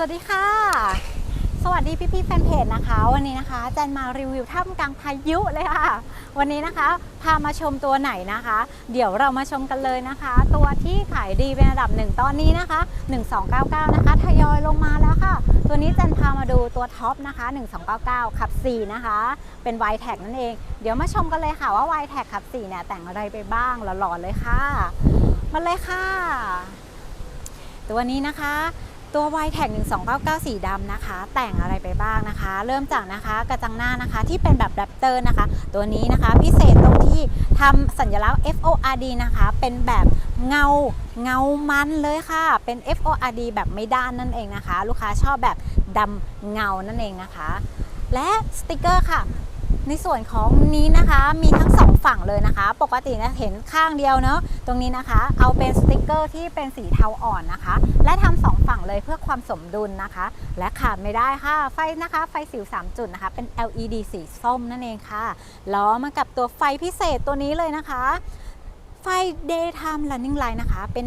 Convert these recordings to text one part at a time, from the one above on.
สวัสดีค่ะ สวัสดีพี่ๆแฟนเพจนะคะ วันนี้นะคะแจนมารีวิวท่ามกลางพายุเลยค่ะ วันนี้นะคะ พามาชมตัวไหนนะคะ เดี๋ยวเรามาชมกันเลยนะคะ ตัวที่ขายดีเป็นอันดับหนึ่งตอนนี้นะคะ 1299 นะคะทยอยลงมาแล้วค่ะ ตัวนี้แจนพามาดูตัวท็อปนะคะ 1299ขับ 4 นะคะ เป็น y t แท็กนั่นเอง เดี๋ยวมาชมกันเลยค่ะว่า y t แท็กขับ4เนี่ยแต่งอะไรไปบ้างหล่อๆเลยค่ะ มาเลยค่ะ ตัวนี้นะคะ ตัว y t แท็1299สีดำนะคะ แต่งอะไรไปบ้างนะคะ เริ่มจากนะคะกระจังหน้านะคะที่เป็นแบบแรปเตอร์นะคะ ตัวนี้นะคะพิเศษตรงที่ทำสัญลักษณ์ FORD นะคะ เป็นแบบเงาเงามันเลยค่ะ เป็น FORD แบบไม่ด้านนั่นเองนะคะ ลูกค้าชอบแบบดำเงานั่นเองนะคะ และสติกเกอร์ค่ะในส่วนของนี้นะคะมีทั้งสองฝั่งเลยนะคะ ปกตินะเห็นข้างเดียวเนาะ ตรงนี้นะคะ เอาเป็นสติกเกอร์ที่เป็นสีเทาอ่อนนะคะ และทำสองฝั่งเลยเพื่อความสมดุลนะคะ และขาดไม่ได้ค่ะ ไฟนะคะ ไฟสิว 3 จุดนะคะ เป็น LED สีส้มนั่นเองค่ะ ล้อมากับตัวไฟพิเศษตัวนี้เลยนะคะ ไฟ daytime running light นะคะ เป็น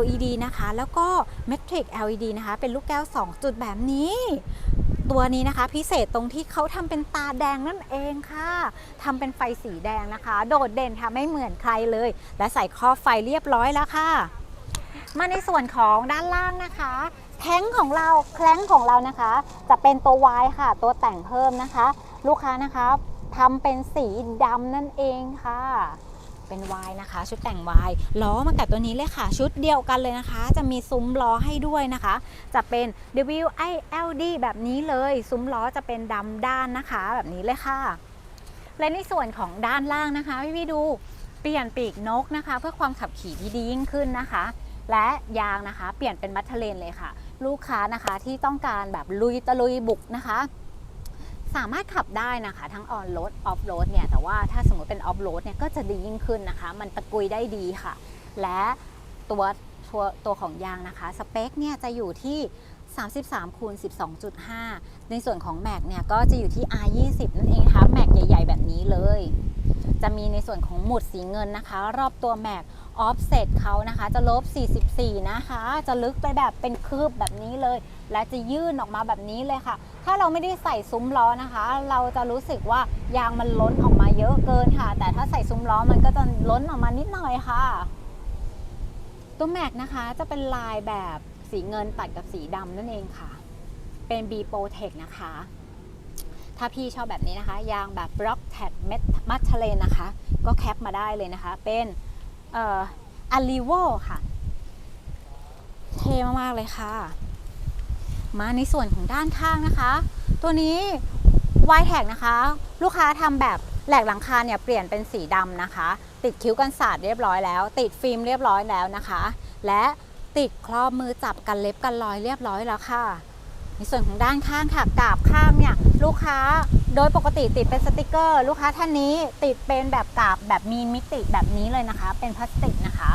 LED นะคะ แล้วก็ metric LED นะคะ เป็นลูกแก้ว 2 จุดแบบนี้ ตัวนี้นะคะ พิเศษตรงที่เขาทำเป็นตาแดงนั่นเองค่ะทำเป็นไฟสีแดงนะคะ โดดเด่นค่ะไม่เหมือนใครเลย และใส่ครอบไฟเรียบร้อยแล้วค่ะ มาในส่วนของด้านล่างนะคะแท้งของเราแคล้งของเรานะคะ จะเป็นตัววายค่ะ ตัวแต่งเพิ่มนะคะ ลูกค้านะคะทำเป็นสีดำนั่นเองค่ะ เป็นวายนะคะ ชุดแต่งวายล้อมากับตัวนี้เลยค่ะ ชุดเดียวกันเลยนะคะ จะมีซุ้มล้อให้ด้วยนะคะ จะเป็น WILD แบบนี้เลย ซุ้มล้อจะเป็นดำด้านนะคะ แบบนี้เลยค่ะ และในส่วนของด้านล่างนะคะพี่พี่ๆดูเปลี่ยนปีกนกนะคะ เพื่อความขับขี่ที่ดียิ่งขึ้นนะคะ และยางนะคะ เปลี่ยนเป็นมัทเทเลนเลยค่ะ ลูกค้านะคะที่ต้องการแบบลุยตะลุยบุกนะคะ สามารถขับได้นะคะ ทั้งออนโรดออฟโรดเนี่ยแต่ว่าถ้าสมมติเป็นออฟโรดเนี่ยก็จะดียิ่งขึ้นนะคะ มันตะกุยได้ดีค่ะ และตัวตัวตัวของยางนะคะ สเปคเนี่ยจะอยู่ที่ 33คูณ12.5 ในส่วนของแม็กเนี่ยก็จะอยู่ที่ R20 นั่นเองนะคะแม็กใหญ่ ๆ แบบนี้เลย จะมีในส่วนของหมุดสีเงินนะคะ รอบตัวแม็กออฟเซตเขานะคะ จะลบ 44 นะคะ จะลึกไปแบบเป็นคืบแบบนี้เลย และจะยื่นออกมาแบบนี้เลยค่ะ ถ้าเราไม่ได้ใส่ซุ้มล้อนะคะ เราจะรู้สึกว่ายางมันล้นออกมาเยอะเกินค่ะ แต่ถ้าใส่ซุ้มล้อมันก็จะล้นออกมานิดหน่อยค่ะ ตัวแม็กนะคะจะเป็นลายแบบสีเงินตัดกับสีดำนั่นเองค่ะ เป็น B Pro Tech นะคะ ถ้าพี่ชอบแบบนี้นะคะ ยางแบบ Rock t a g m a t l e n นะคะ ก็แคปมาได้เลยนะคะ เป็นเอ่อ a l i v o ค่ะ เท่มากๆเลยค่ะ มาในส่วนของด้านข้างนะคะ ตัวนี้ y t a g นะคะ ลูกค้าทำแบบแหลกหลังคาเนี่ยเปลี่ยนเป็นสีดำนะคะ ติดคิ้วกันสาดเรียบร้อยแล้ว ติดฟิล์มเรียบร้อยแล้วนะคะ และติดครอบมือจับกันเล็บกันรอยเรียบร้อยแล้วค่ะ ในส่วนของด้านข้างค่ะกาบข้างเนี่ยลูกค้าโดยปกติติดเป็นสติกเกอร์ ลูกค้าท่านนี้ติดเป็นแบบกาบแบบมีมิติแบบนี้เลยนะคะ เป็นพลาสติกนะคะ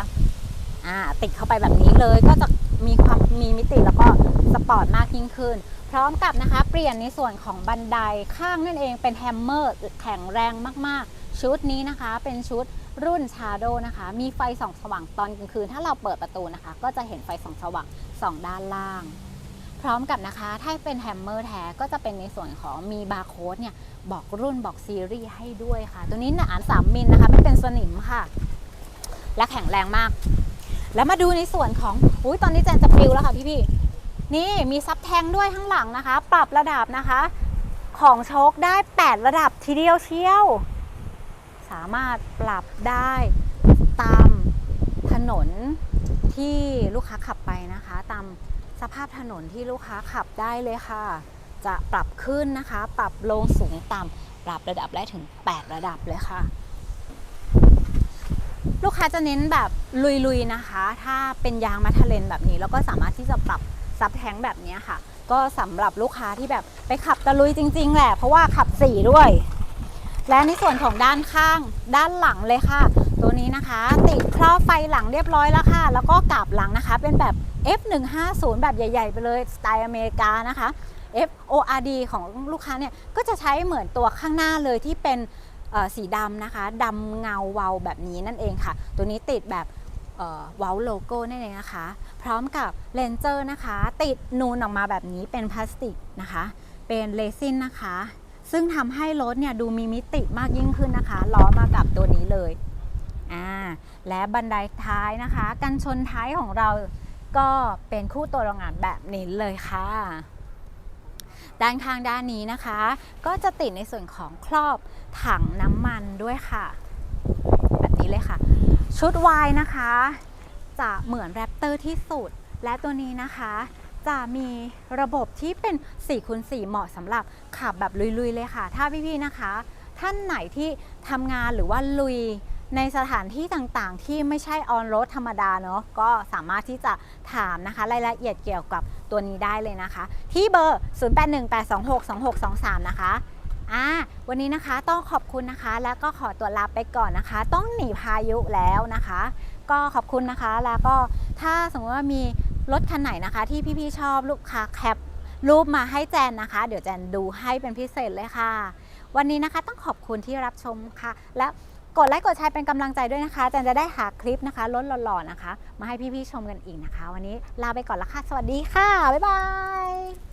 อ่าติดเข้าไปแบบนี้เลยก็จะมีความมีมิติแล้วก็สปอร์ตมากยิ่งขึ้น พร้อมกับนะคะ เปลี่ยนในส่วนของบันไดข้างนั่นเองเป็นแฮมเมอร์แข็งแรงมากๆ ชุดนี้นะคะเป็นชุดรุ่นชาโดนะคะ มีไฟส่องสว่างตอนกลางคืน ถ้าเราเปิดประตูนะคะ ก็จะเห็นไฟส่องสว่างสองด้านล่าง พร้อมกับนะคะ ถ้าเป็นแฮมเมอร์แท้ก็จะเป็นในส่วนของมีบาร์โค้ดเนี่ย บอกรุ่นบอกซีรีส์ให้ด้วยค่ะ ตัวนี้หนา3มิลนะคะ ไม่เป็นสนิมค่ะ และแข็งแรงมาก แล้วมาดูในส่วนของอุ้ยตอนนี้แจนจะปิวแล้วค่ะพี่ๆนี่มีซับแทงด้วยข้างหลังนะคะ ปรับระดับนะคะ ของโชคได้ 8 ระดับทีเดียวเชียว สามารถปรับได้ตามถนนที่ลูกค้าขับไปนะคะ ตามสภาพถนนที่ลูกค้าขับได้เลยค่ะ จะปรับขึ้นนะคะ ปรับลงสูงต่ำปรับระดับได้ถึง 8 ระดับเลยค่ะ ลูกค้าจะเน้นแบบลุยๆนะคะ ถ้าเป็นยางมาทเลนแบบนี้ แล้วก็สามารถที่จะปรับซับแทงแบบนี้ค่ะ ก็สำหรับลูกค้าที่แบบไปขับตะลุยจริง ๆ แหละ เพราะว่าขับสี่ด้วย และในส่วนของด้านข้างด้านหลังเลยค่ะ ตัวนี้นะคะ ติดครอบไฟหลังเรียบร้อยแล้วค่ะ แล้วก็กาบหลังนะคะ เป็นแบบ F150 แบบใหญ่ ๆ ไปเลยสไตล์อเมริกานะคะ FORD ของลูกค้าเนี่ยก็จะใช้เหมือนตัวข้างหน้าเลยที่เป็น สีดำนะคะดำเงาเวาแบบนี้นั่นเองค่ะ ตัวนี้ติดแบบเว้าวโลโก้นั่นเองนะคะ พร้อมกับเลนเจอร์นะคะ ติดนูนออกมาแบบนี้เป็นพลาสติกนะคะ เป็นเรซินนะคะ ซึ่งทำให้รถเนี่ยดูมีมิติมากยิ่งขึ้นนะคะ ล้อมากับตัวนี้เลยอ่าและบันไดท้ายนะคะ กันชนท้ายของเราก็เป็นคู่ตัวรองงานแบบนี้เลยค่ะ ด้านข้างด้านนี้นะคะ ก็จะติดในส่วนของครอบถังน้ำมันด้วยค่ะแบบนี้เลยค่ะ ชุดวายนะคะ จะเหมือนแรปเตอร์ที่สุด และตัวนี้นะคะจะมีระบบที่เป็น4คูณ4เหมาะสำหรับขับแบบลุยๆเลยค่ะ ถ้าพี่ๆนะคะ ท่านไหนที่ทำงานหรือว่าลุย ในสถานที่ต่างๆ ที่ไม่ใช่ออนโรดธรรมดาเนาะก็สามารถที่จะถามนะคะรายละเอียดเกี่ยวกับตัวนี้ได้เลยนะคะ ที่เบอร์ 0818262623 นะคะอ่าวันนี้นะคะต้องขอบคุณนะคะ แล้วก็ขอตัวลาไปก่อนนะคะ ต้องหนีพายุแล้วนะคะ ก็ขอบคุณนะคะแล้วก็ถ้าสมมติว่ามีรถคันไหนนะคะ ที่พี่ๆชอบลูกค้าแคปรูปมาให้แจนนะคะ เดี๋ยวแจนดูให้เป็นพิเศษเลยค่ะ วันนี้นะคะต้องขอบคุณที่รับชมค่ะ และ กดไลค์กดแชร์เป็นกำลังใจด้วยนะคะแจนจะได้หาคลิปนะคะล้นหล่อๆนะคะ มาให้พี่ๆชมกันอีกนะคะ วันนี้ลาไปก่อนละค่ะ สวัสดีค่ะ บ๊ายบาย